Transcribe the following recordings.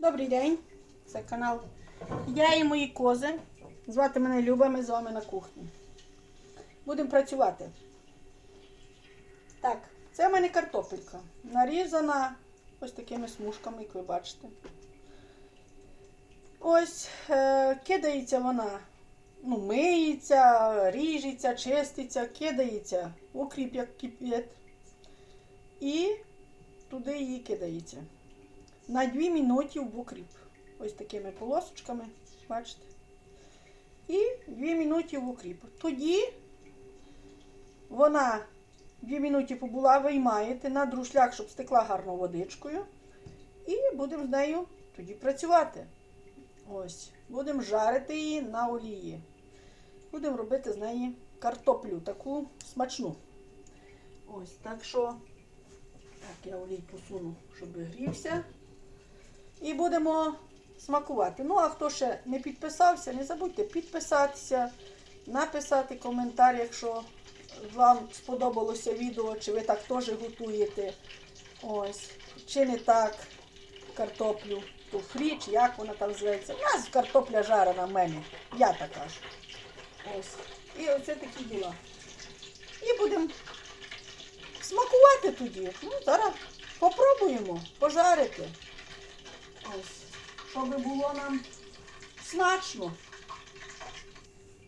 Добрий день, це канал Я і мої кози. Звати мене Люба, ми з вами на кухні. Будемо працювати. Так, це в мене картопелька. Нарізана ось такими смужками, як ви бачите. Ось е, кидається вона, ну, миється, ріжеться, чиститься, кидається, укріп як кипить. І туди її кидається на 2 минуті в укріп. Ось такими полосочками, бачите. І 2 минуті в укріп. Тоді вона 2 минуті побула, виймаєте на друшлях, щоб стекла гарно водичкою. І будемо з нею тоді працювати. Ось, будемо жарити її на олії. Будемо робити з неї картоплю таку смачну. Ось, так що, так, я олій посуну, щоб грівся. І будемо смакувати. Ну, а хто ще не підписався, не забудьте підписатися, написати коментар, якщо вам сподобалося відео, чи ви так теж готуєте. Ось, чи не так картоплю, ту фрі, чи як вона там зветься. У нас картопля жарена в мене. Я така ж. Ось. І оце такі діла. І будемо смакувати тоді. Ну, зараз попробуємо пожарити. Ось, щоб було нам смачно.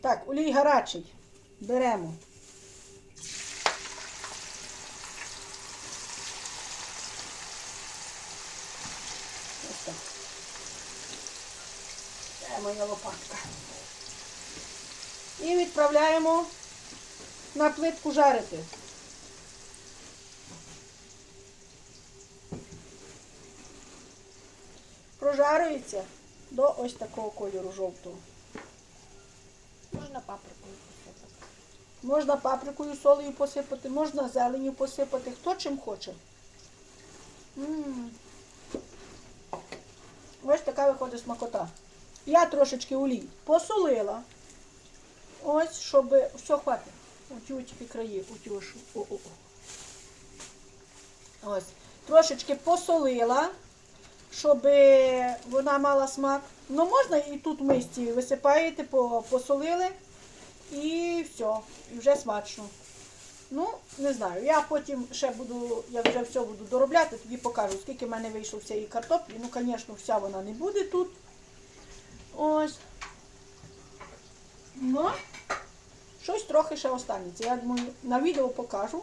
Так, олій гарячий. Беремо. Ось так. Це моя лопатка. І відправляємо на плитку жарити. Прожарюється до ось такого кольору жовтого. Можна паприкою посипати. Можна паприкою солею посипати, можна зеленю посипати, хто чим хоче. М. Ось така виходить смакота. Я трошечки олій посолила. Ось, щоб все хватить. Оті оті краї, оті ось. О-о-о. Ось. Трошечки посолила, щоб вона мала смак. Ну, можна і тут в мисці висипаєте, посолили і все, і вже смачно. Ну, не знаю. Я потім ще буду, як вже все буду доробляти, тоді покажу, скільки в мене вийшло всієї картоплі. Ну, звісно, вся вона не буде тут. Ось. Ну, щось трохи ще останеться. Я думаю, на відео покажу,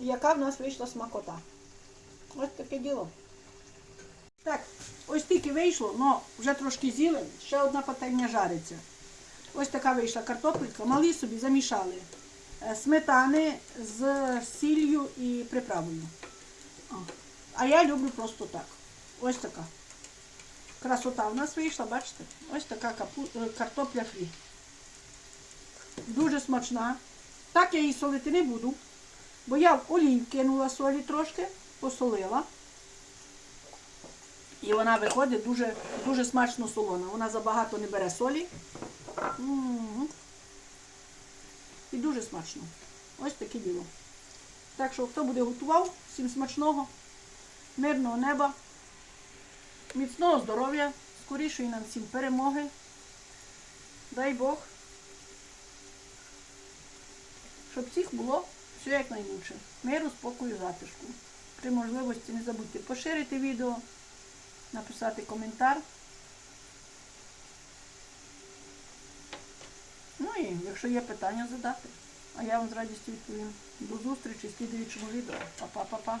яка в нас вийшла смакота. Ось таке діло. Так, ось тільки вийшло, але вже трошки з'їли, ще одна пательня жариться. Ось така вийшла картопелька. Малі собі замішали е, сметани з сіллю і приправою. А я люблю просто так. Ось така. Красота у нас вийшла, бачите? Ось така е, картопля фрі. Дуже смачна. Так я її солити не буду, бо я в олій кинула солі трошки, посолила. І вона виходить дуже, дуже смачно солона. Вона забагато не бере солі. М. І дуже смачно. Ось таке діло. Так що, хто буде готував, всім смачного, мирного неба, міцного здоров'я, скорішої нам всім перемоги. Дай Бог, щоб всіх було все як найкраще. Миру, спокою, затишку. При можливості не забудьте поширити відео, написати коментар. Ну і якщо є питання задати, а я вам з радістю відповім. До зустрічі слідуючому відео. Па-па-па-па.